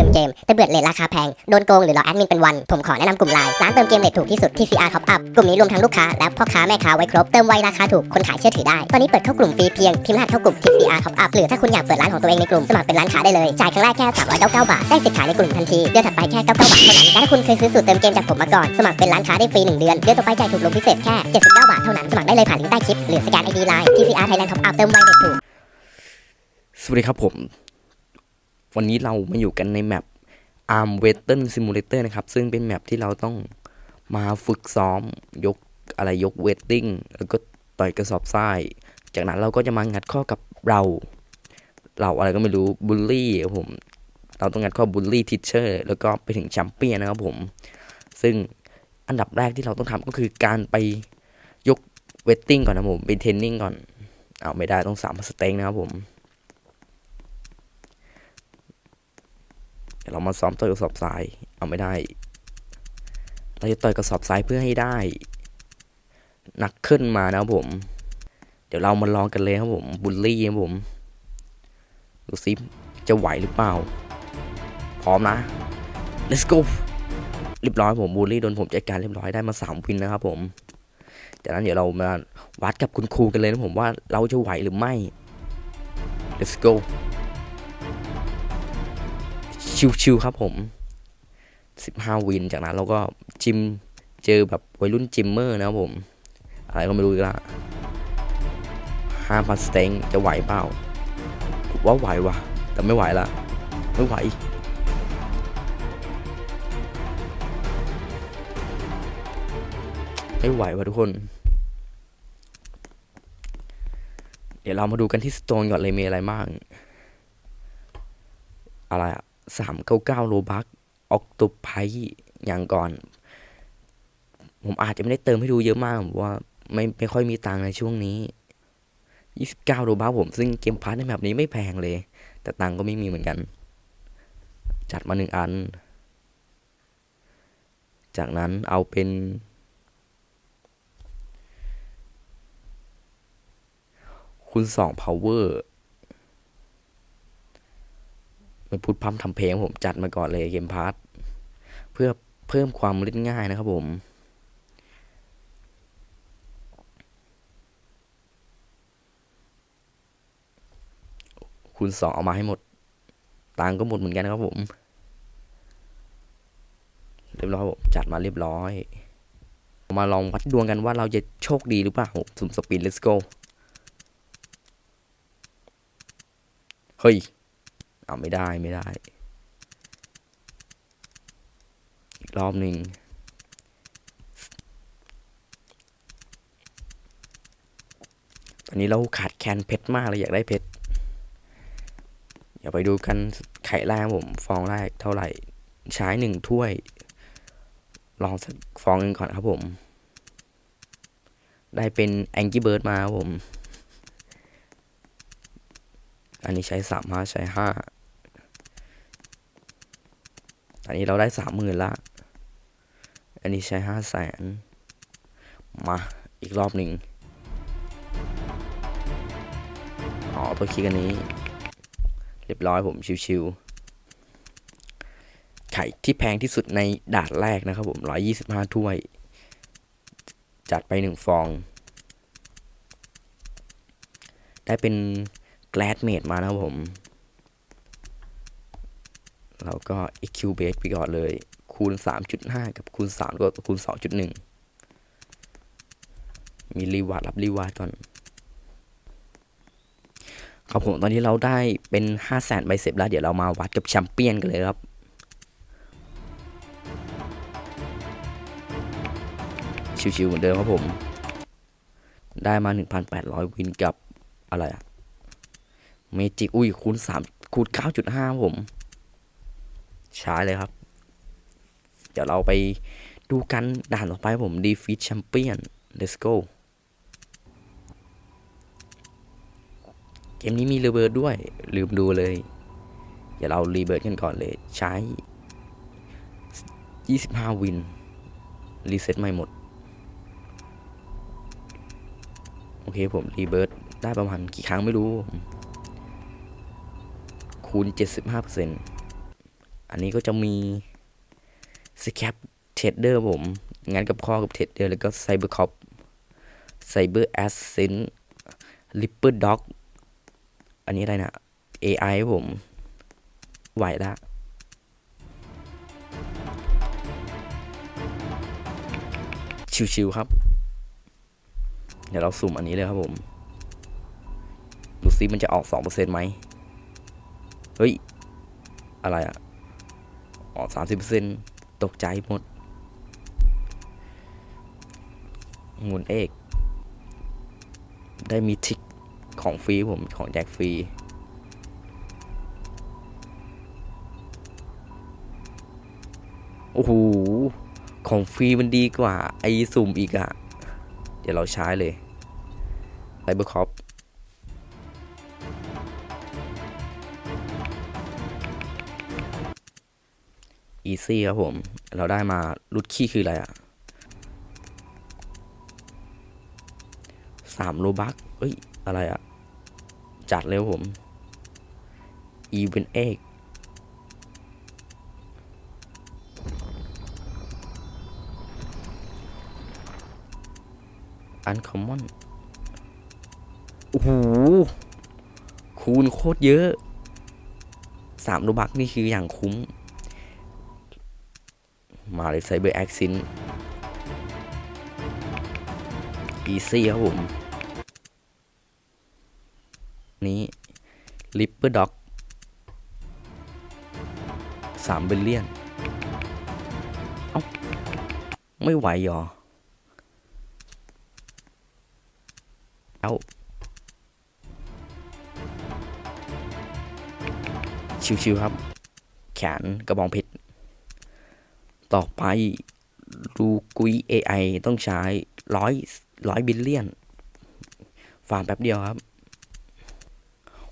ติมเกม แต่เบื่อเลทราคาแพง โดนโกงหรือหลอแอดมินเป็นวัน ผมขอแนะนำกลุ่มไลน์ร้านเติมเกมเลทถูกที่สุดที่ CR Top Up กลุ่มนี้รวมทั้งลูกค้าและพ่อค้าแม่ค้าไว้ครบ เติมไวราคาถูก คนขายเชื่อถือได้ ตอนนี้เปิดเข้ากลุ่มฟรีเพียงพิมพ์รหัสเข้ากลุ่มที่ CR Top Up หรือถ้าคุณอยากเปิดร้านของตัวเองในกลุ่มสมัครเป็นร้านค้าได้เลย จ่ายครั้งแรกแค่399บาท ได้สิทธิ์ขายในกลุ่มทันที เดือนถัดไปแค่99บาทเท่านั้น และถ้าคุณเคยซื้อสูตรเติมเกมจากผมมาก่อน สมัครเป็นร้านค้าได้ฟรี1เดือน เดือนต่อไปจ่ายถูกลงพิเศษแค่79บาทเท่านั้น สมัครได้เลยผ่านลิงก์ใต้คลิปหรือสแกน ID Line TCR Thailand Top Up เติมไวเน็ตถูกสวัสดีครับผม วันนี้เรามาอยู่กันในแมป Arm w e s t e r n Simulator นะครับ ซึ่งเป็นแมปที่เราต้องมาฝึกซ้อมยกอะไรยกเวทติ้ง แล้วก็ต่อยกระสอบทราย จากนั้นเราก็จะมางัดข้อกับเรา เราอะไรก็ไม่รู้บูลลี่ครับผม เราต้องงัดข้อบูลลี่ทิชเชอร์แล้วก็ไปถึงแชมเปี้ยนนะครับผม ซึ่งอันดับแรกที่เราต้องทำก็คือการไปยกเวทติ้งก่อนนะผมเป็นเทรนนิ่งก่อน เอาไม่ได้ต้องสามสเต็งนะครับผม เดี๋ยวเรามาซ้อมต่อยกระสอบทราย เอาไม่ได้เราจะต่อยกระสอบทรายเพื่อให้ได้นักขึ้นมานะครับผม เดี๋ยวเรามาลองกันเลยครับผมบุลลี่ครับผมดูซิจะไหวหรือเปล่า พร้อมนะ let's go เรียบร้อยผมบูลลี่โดนผมจัดการเรียบร้อยได้มาสามวินนะครับผมจากนั้นเดี๋ยวเรามาวัดกับคุณครูกันเลยนะผมว่าเราจะไหวหรือไม่ let's go ชิวๆครับผม 15 วินจากนั้นเราก็จิมเจอแบบวัยรุ่นจิมเมอร์นะครับผม อะไรก็ไม่รู้อีกละห้าพันสเต็งจะไหวเปล่าว่าไหววะแต่ไม่ไหวละไม่ไหวไม่ไหวว่ะทุกคน เดี๋ยวเรามาดูกันที่สโตนก่อนเลยมีอะไรบ้าง อะไรอะ สามเก้าเก้าโลบักออกตุไพอย่างก่อน ผมอาจจะไม่ได้เติมให้ดูเยอะมาก ผมว่าไม่ไม่ค่อยมีตังในช่วงนี้ยี่สิบเก้าโลบักผมซึ่งเกมพาร์ทในแบบนี้ไม่แพงเลย แต่ตังก็ไม่มีเหมือนกัน จัดมาหนึ่งอัน จากนั้นเอาเป็นคูณสอ ไม่พูดพร่ำทำเพลงผมจัดมาก่อนเลยเกมพาร์ทเพื่อเพิ่มความเล่นง่ายนะครับผมคูณสองเอามาให้หมด ตังก็หมดเหมือนกันนะครับผม เรียบร้อยผมจัดมาเรียบร้อย มาลองวัดดวงกันว่าเราจะโชคดีหรือเปล่าสุ่มสปิน let's go เฮ้ย เอาไม่ได้ไม่ได้ อีกรอบหนึ่งตอนนี้เราขาดแคลนเพชรมากเลยอยากได้เพชรอย่าไปดูกันไข่แรกผม ฟองแรกเท่าไหร่ ใช้หนึ่งถ้วย ลองสักฟองหนึ่งก่อนครับผม ได้เป็นแองกี้เบิร์ดมาครับผม อันนี้ใช้สามห้าใช้ห้า อันนี้เราได้สามหมื่นละ อันนี้ใช้ห้าแสนมาอีกรอบหนึ่งอ๋อตัวคลิกอันนี้ เรียบร้อยผมชิวๆไข่ที่แพงที่สุดในด่านแรกนะครับผมร้อยยี่สิบห้าถ้วย จัดไปหนึ่งฟอง ได้เป็นแกลดเมดมานะครับผม เราก็ EQ base ไปก่อนเลย คูณ 3.5 กับคูณ 3ก็คูณ 2.1 มีรีวาร์ดรับรีวาร์ดก่อน ครับผมตอนนี้เราได้เป็น5 0 0แสนใบเสร็จแล้ว เดี๋ยวเรามาวัดกับแชมเปี้ยนกันเลยครับชิวๆเหมือนเดิมครับผม ได้มา 1,800 วินกับอะไรอะเมจิ อุ้ยคูณสามคูณเก้าจุดห้าผม ใช้เลยครับ เดี๋ยวเราไปดูกันด่านต่อไปผมดีฟี t แชมเปี้ยน let's go เกมนี้มีรีเบิร์ดด้วย ลืมดูเลย เดี๋ยวเรารีเบิร์ดกันก่อนเลย ใช้ 25 วิน รีเซ็ตใหม่หมด โอเคผมรีเบิร์ดได้ประมาณกี่ครั้งไม่รู้ คูณ 75%กอัน อันนี้ก็จะมีสแคปเทรดเดอร์ผม งานกับข้อกับเทรดเดอร์แล้วก็ไซเบอร์คอปไซเบอร์แอสเซนลิปเปอร์ด็อกอันนี้อะไรนะ AI ผม ไหวละชิวๆครับ เดี๋ยวเราสุ่มอันนี้เลยครับผม ดูซิมันจะออกสองเปอร์เซ็นไหม เฮ้ย อะไรอะ ออสามสิบเปอร์เซ็นต์ตกใจหมดหมุนเอก ได้มีทิกของฟรีผมของแจกฟรีโอ้โห ของฟรีมันดีกว่า ไอสุ่มอีกอะเดี๋ยวเราใช้เลยไซเบอร์คอป อีซี่ครับผม เราได้มารุดขี้คืออะไรอะสามโลบักเอ้ย อะไรอะจัดเร็วผมอีเวนเอกอันคอมมอน โอ้โห คูณโคตรเยอะ สามโลบักนี่คืออย่างคุ้ม มาเลยไซเบอร์แอคซินอีซี่ครับผม นี้ลิปเปอร์ด็อกสามบิลเลียน เอ้า ไม่ไหวหรอ เอ้า ชิวๆครับ แขนกระบองเพชร ต่อไปรูกุย AI ต้องใช้ร้อยร้อยบิลเลียนฟาร์มแป๊บเดียวครับ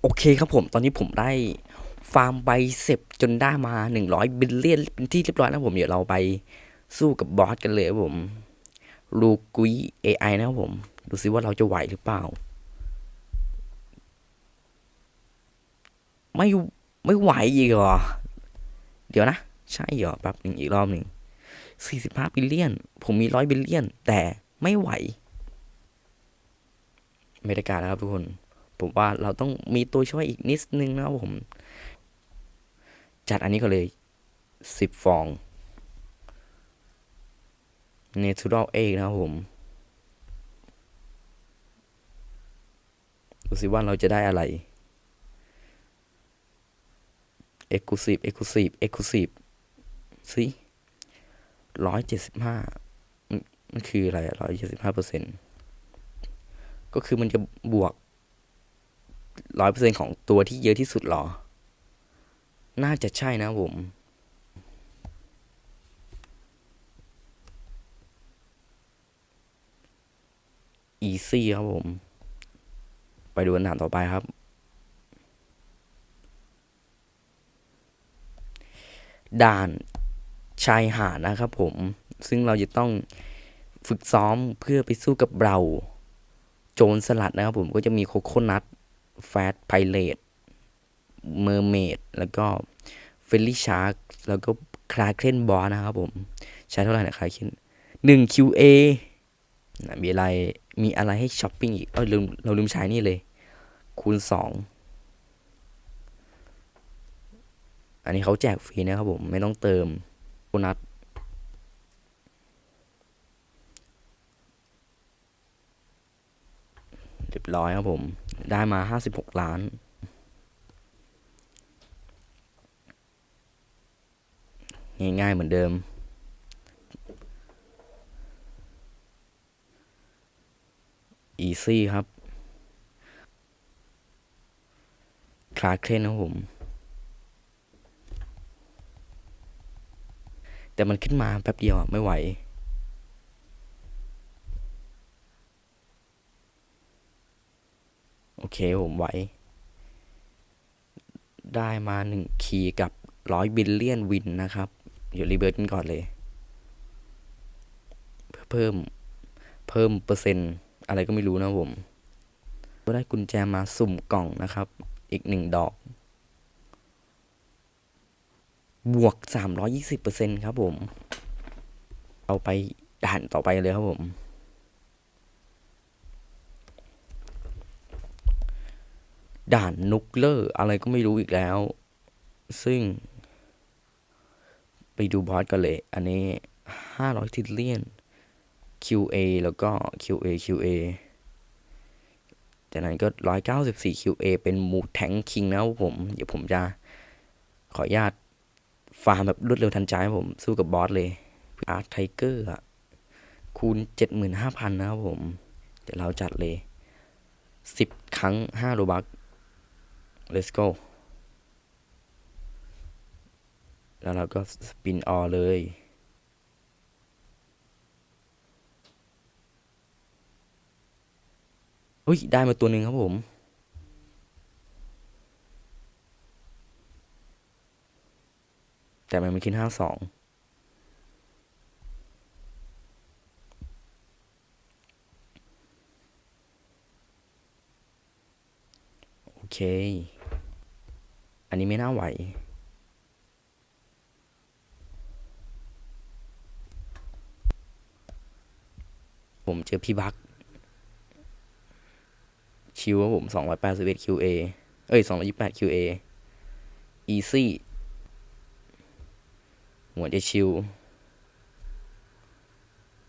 โอเคครับผม ตอนนี้ผมได้ฟาร์มใบเสร็จจนได้มา 100 บิลเลียนเป็นที่เรียบร้อยแล้วผมเดี๋ยวเราไปสู้กับบอสกันเลยครับผมรูกุย AI นะครับผม ดูซิว่าเราจะไหวหรือเปล่า ไม่ไม่ไหวอีกเหรอ เดี๋ยวนะ ใช่เหรอแป๊บหนึ่งอีกรอบหนึ่งสี่สิบห้าบิลเลียน ผมมีร้อยบิลเลียน แต่ไม่ไหวไม่ได้การแล้วครับทุกคน ผมว่าเราต้องมีตัวช่วยอีกนิดนึงนะครับผม จัดอันนี้ก็เลยสิบฟอง Natural Egg นะครับผมดูสิว่าเราจะได้อะไร Exclusive Exclusive Exclusive สิร้อยเจ็ดสิบห้ามันคืออะไรร้อยเจ็ดสิบห้าเปอร์เซ็นก็คือมันจะบวกร้อยเปอร์เซ็นของตัวที่เยอะที่สุดหรอ น่าจะใช่นะผม อีซี่ครับผม ไปดูคำถามต่อไปครับ ด่าน ชายหาดนะครับผม ซึ่งเราจะต้องฝึกซ้อมเพื่อไปสู้กับเราโจรสลัดนะครับผมก็จะมีโคโคนัทแฟตไพเรตเมอร์เมดแล้วก็เฟลลี่ชาร์กแล้วก็คลาเคนบอสนะครับผม ใช้เท่าไหร่นะคลาเคนหนึ่ง QA นะมีอะไรมีอะไรให้ช้อปปิ้งอีก เออลืมเราลืมใช้นี่เลย คูณสองอันนี้เขาแจกฟรีนะครับผม ไม่ต้องเติม โบนัสเรียบร้อยครับผม ได้มาห้าสิบหกล้าน ง่ายๆเหมือนเดิมอีซี่ครับคลาสเคลนนะครับผม แต่มันขึ้นมาแป๊บเดียวไม่ไหว โอเคผมไหว ได้มาหนึ่งคีย์กับร้อยบิลเลียนวินนะครับเดี๋ยวรีเบิร์ตกันก่อนเลยเพ,เพิ่ม เพิ่มเปอร์เซ็นต์ อะไรก็ไม่รู้นะผม ก็ได้กุญแจมาสุ่มกล่องนะครับ อีกหนึ่งดอก บวกสามร้อยี่สิบเปอร์เซ็นครับผม เอาไปด่านต่อไปเลยครับผม ด่านนุกเลอร์อะไรก็ไม่รู้อีกแล้ว ซึ่ง ไปดูบอสกันเลย อันนี้ห้าร้อยทิลเลียน QA แล้วก็ QA QA จากนั้นก็ร้อยเก้าสิบสี่ QA เป็นมูแทงคิงนะครับผม เดี๋ยวผมจะขออนุญาต ฟาร์มแบบรวดเร็วทันใจครับผมสู้กับบอสเลยอาร์ตไทเกอร์อะคูณเจ็ดหมื่นห้าพันนะครับผม เดี๋ยวเราจัดเลยสิบครั้งห้าโลบัก let's go แล้วเราก็สปินออเลย อุ้ย ได้มาตัวหนึ่งครับผม แต่มันไม่คิดห้าสองโอเค อันนี้ไม่น่าไหว ผมเจอพี่บักชิวผมสองร้อยแปดสิบเอ็ด QA เอ้ยสองร้อยยี่สิบแปด QA easy หัวจะชิว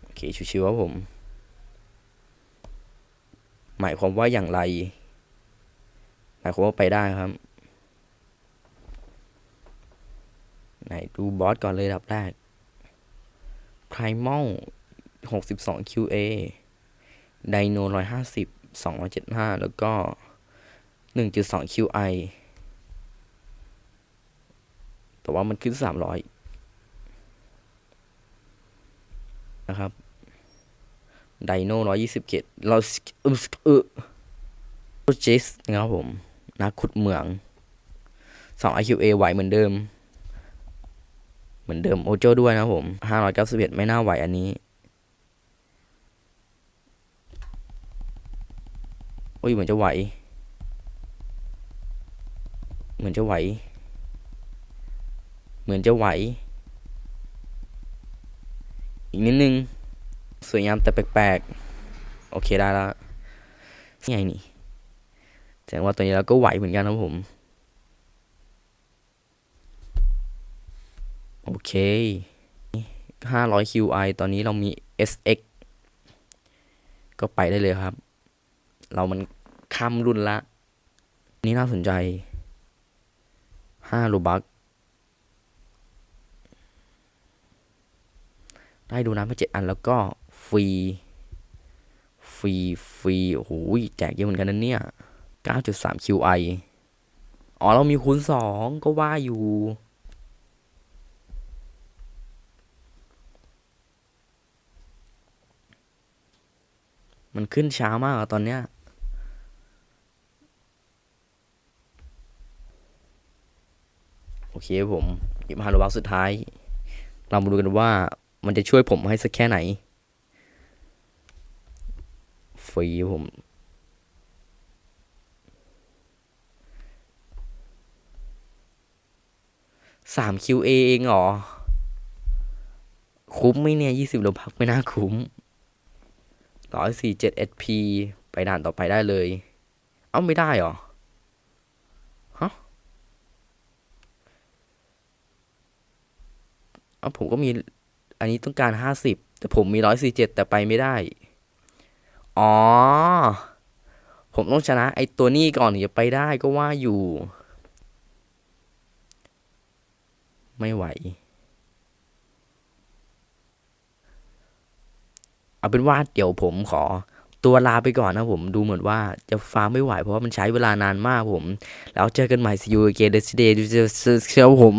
โอเคชิวๆครับผม หมายความว่าอย่างไร หมายความว่าไปได้ครับ ไหนดูบอสก่อนเลยดับแรก Primal 62 QA Dino 150 275 แล้วก็ 1.2 QI แต่ว่ามันขึ้น 300 นะครับไดโน่127เราเออเออเจสนะครับผม นักขุดเหมือง2 IQA ไหวเหมือนเดิม เหมือนเดิมโอโจด้วยนะครับผม591ไม่น่าไหวอันนี้ โอ้ยเหมือนจะไหว เหมือนจะไหว เหมือนจะไหว อีกนิดนึง สวยงามแต่แปลกๆ โอเคได้แล้วนี่ไงนี่แสดงว่าตัวนี้เราก็ไหวเหมือนกันครับผม โอเค500 QI ตอนนี้เรามี SX ก็ไปได้เลยครับ เรามันข้ามรุ่นละ นี่น่าสนใจ5โลบัก ได้ดูน้ำไปเจ็ดอันแล้วก็ฟรี ฟรี ฟรี โอ้โหแจกเยอะเหมือนกันนะเนี่ย 9.3 QI อ๋อ เรามีคูณ 2 ก็ว่าอยู่ มันขึ้นช้ามากอะตอนเนี้ยโอเคผมหยิบฮาโลบักสุดท้าย เรามาดูกันว่า มันจะช่วยผมให้สักแค่ไหนฟรีผมสาม QA เองเหรอ คุ้มไหมเนี่ยยี่สิบโลบักไม่น่าคุ้มร้อยสี่เจ็ด SP ไปด่านต่อไปได้เลย เอ้าไม่ได้หรอ ฮะ เอ้าผมก็มี อันนี้ต้องการห้าสิบแต่ผมมีร้อยสี่เจ็ดแต่ไปไม่ได้ อ๋อ ผมต้องชนะไอ้ตัวนี้ก่อนถึงจะไปได้ก็ว่าอยู่ ไม่ไหว เอาเป็นว่าเดี๋ยวผมขอตัวลาไปก่อนนะผมดูเหมือนว่าจะฟาร์มไม่ไหว เพราะว่ามันใช้เวลานานมากผม แล้วเจอกันใหม่ see you again this day เจอผม